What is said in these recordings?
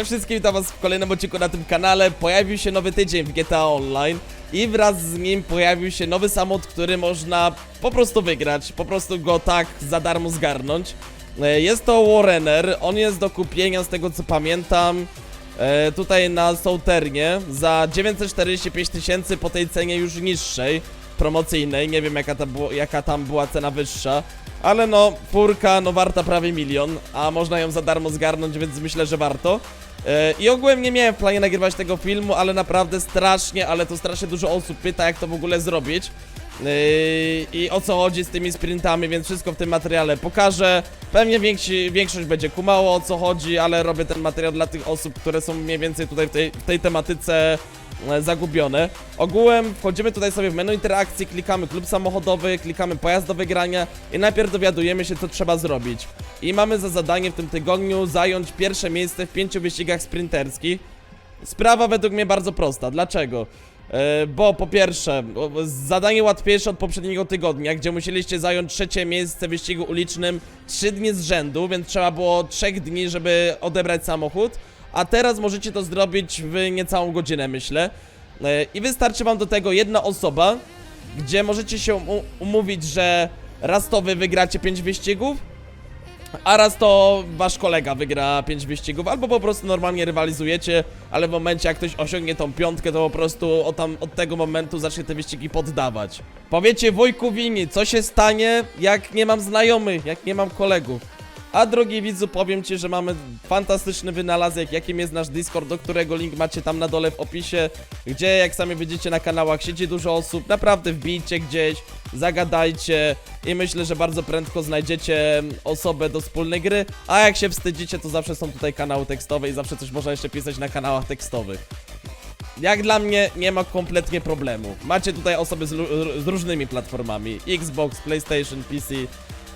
Cześć wszystkim, witam was w kolejnym odcinku na tym kanale. Pojawił się nowy tydzień w GTA Online i wraz z nim pojawił się nowy samochód, który można po prostu wygrać, po prostu go tak za darmo zgarnąć. E, Jest to Warrener, on jest do kupienia z tego co pamiętam e, tutaj na Souternie za 945 tysięcy po tej cenie już niższej, promocyjnej, nie wiem jaka, ta jaka tam była cena wyższa. Ale no, furka no warta prawie milion, a można ją za darmo zgarnąć, więc myślę, że warto. E, I ogółem nie miałem w planie nagrywać tego filmu, ale naprawdę strasznie, ale to strasznie dużo osób pyta, jak to w ogóle zrobić. Yy, I o co chodzi z tymi sprintami, więc wszystko w tym materiale pokażę. Pewnie więksi, większość będzie kumało o co chodzi, ale robię ten materiał dla tych osób, które są mniej więcej tutaj w tej, w tej tematyce e, zagubione. Ogółem wchodzimy tutaj sobie w menu interakcji, klikamy klub samochodowy, klikamy pojazd do wygrania i najpierw dowiadujemy się co trzeba zrobić. I mamy za zadanie w tym tygodniu zająć pierwsze miejsce w pięciu wyścigach sprinterskich. Sprawa według mnie bardzo prosta. Dlaczego? E, bo po pierwsze, zadanie łatwiejsze od poprzedniego tygodnia, gdzie musieliście zająć trzecie miejsce w wyścigu ulicznym trzy dni z rzędu, więc trzeba było trzech dni, żeby odebrać samochód. A teraz możecie to zrobić w niecałą godzinę, myślę. E, I wystarczy wam do tego jedna osoba, gdzie możecie się umówić, że raz to wy wygracie pięć wyścigów, a raz to wasz kolega wygra 5 wyścigów, albo po prostu normalnie rywalizujecie, ale w momencie jak ktoś osiągnie tą piątkę, to po prostu od, tam, od tego momentu zacznie te wyścigi poddawać. Powiecie wujku Wini, co się stanie, jak nie mam znajomych, jak nie mam kolegów. A drogi widzu, powiem ci, że mamy fantastyczny wynalazek, jakim jest nasz Discord, do którego link macie tam na dole w opisie, gdzie jak sami widzicie na kanałach siedzi dużo osób, naprawdę wbijcie gdzieś, zagadajcie i myślę, że bardzo prędko znajdziecie osobę do wspólnej gry, a jak się wstydzicie, to zawsze są tutaj kanały tekstowe i zawsze coś można jeszcze pisać na kanałach tekstowych. Jak dla mnie nie ma kompletnie problemu. Macie tutaj osoby z, z różnymi platformami, Xbox, PlayStation, PC,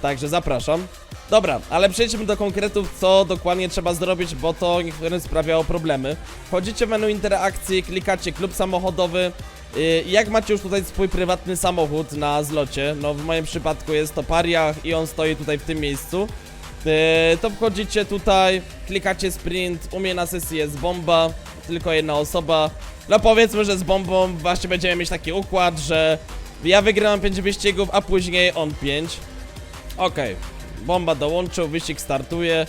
także zapraszam. Dobra, ale przejdźmy do konkretów, co dokładnie trzeba zrobić, bo to niektórym sprawiało problemy. Wchodzicie w menu interakcji, klikacie klub samochodowy. Yy, Jak macie już tutaj swój prywatny samochód na zlocie, no w moim przypadku jest to Pariach i on stoi tutaj w tym miejscu, yy, to wchodzicie tutaj, klikacie sprint, u mnie na sesji jest bomba, tylko jedna osoba. No powiedzmy, że z bombą właśnie będziemy mieć taki układ, że ja wygrałem 5 wyścigów, a później on 5. Okej, bomba dołączył, wyścig startuje.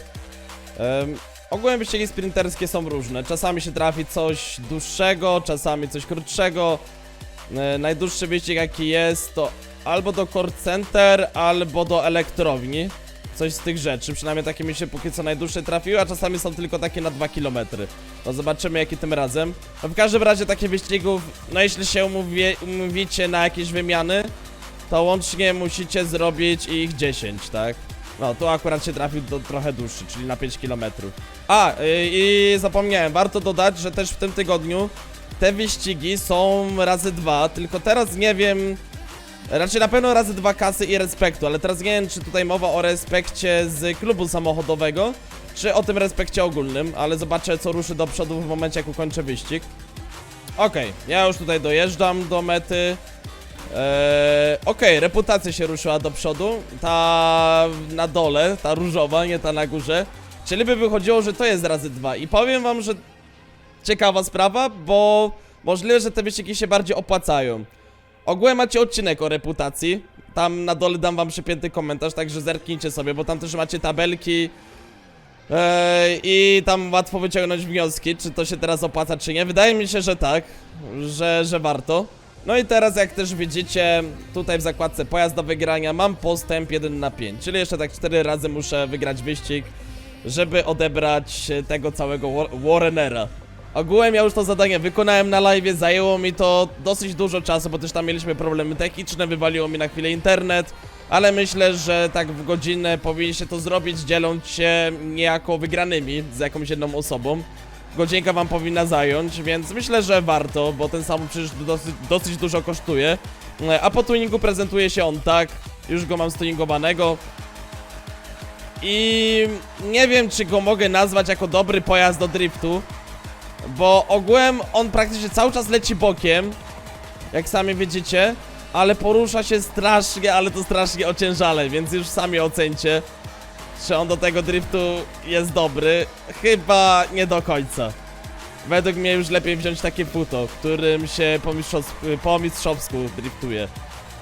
Um, ogółem wyścigi sprinterskie są różne. Czasami się trafi coś dłuższego, czasami coś krótszego. E, najdłuższy wyścig jaki jest to albo do Core Center, albo do elektrowni. Coś z tych rzeczy, przynajmniej takie mi się póki co najdłuższe trafiły, a czasami są tylko takie na 2 km. No zobaczymy jaki tym razem. No w każdym razie takie wyścigów, no jeśli się umówicie na jakieś wymiany, to łącznie musicie zrobić ich 10, tak? No, tu akurat się trafił do trochę dłuższy, czyli na 5 km. A, yy, i zapomniałem, warto dodać, że też w tym tygodniu te wyścigi są razy dwa, tylko teraz nie wiem... Raczej na pewno razy dwa kasy i respektu, ale teraz nie wiem, czy tutaj mowa o respekcie z klubu samochodowego, czy o tym respekcie ogólnym, ale zobaczę, co ruszy do przodu w momencie, jak ukończę wyścig. Okej, ja już tutaj dojeżdżam do mety. Eee, Okej, reputacja się ruszyła do przodu. Ta na dole, ta różowa, nie ta na górze. Czyli by wychodziło, że to jest razy dwa. I powiem wam, że ciekawa sprawa, bo możliwe, że te wyścigi się bardziej opłacają. Ogółem macie odcinek o reputacji. Tam na dole dam wam przypięty komentarz, także zerknijcie sobie, bo tam też macie tabelki. Eee, I tam łatwo wyciągnąć wnioski, czy to się teraz opłaca, czy nie. Wydaje mi się, że tak, że, że warto. No i teraz, jak też widzicie, tutaj w zakładce pojazd do wygrania mam postęp 1 na 5, czyli jeszcze tak 4 razy muszę wygrać wyścig, żeby odebrać tego całego War Warrenera. Ogółem ja już to zadanie wykonałem na live, zajęło mi to dosyć dużo czasu, bo też tam mieliśmy problemy techniczne, wywaliło mi na chwilę internet, ale myślę, że tak w godzinę powinniście to zrobić, dzieląc się niejako wygranymi z jakąś jedną osobą. Godzinka wam powinna zająć, więc myślę, że warto, bo ten samochód przecież dosyć, dosyć dużo kosztuje. E, A po tuningu prezentuje się on tak, już go mam stuningowanego. I nie wiem, czy go mogę nazwać jako dobry pojazd do driftu, bo ogółem on praktycznie cały czas leci bokiem, jak sami widzicie, ale porusza się strasznie, ale to strasznie ociężale, więc już sami ocencie. Czy on do tego driftu jest dobry? Chyba nie do końca. Według mnie już lepiej wziąć takie futo, w którym się po, mistrzowsku, po mistrzowsku driftuje.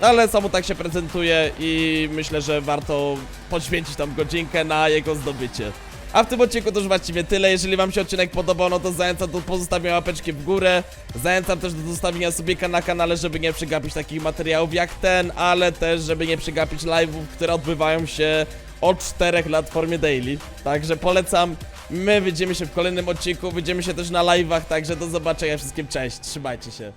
Ale samo tak się prezentuje i myślę, że warto poświęcić tam godzinkę na jego zdobycie. A w tym odcinku to już właściwie tyle. Jeżeli wam się odcinek podobał, no to zachęcam do pozostawienia łapeczki w górę. Zachęcam też do zostawienia subika na kanale, żeby nie przegapić takich materiałów jak ten, ale też żeby nie przegapić live'ów, które odbywają się od 4 lat w formie daily. Także polecam. My widzimy się w kolejnym odcinku, widzimy się też na live'ach, także do zobaczenia wszystkim, cześć, trzymajcie się.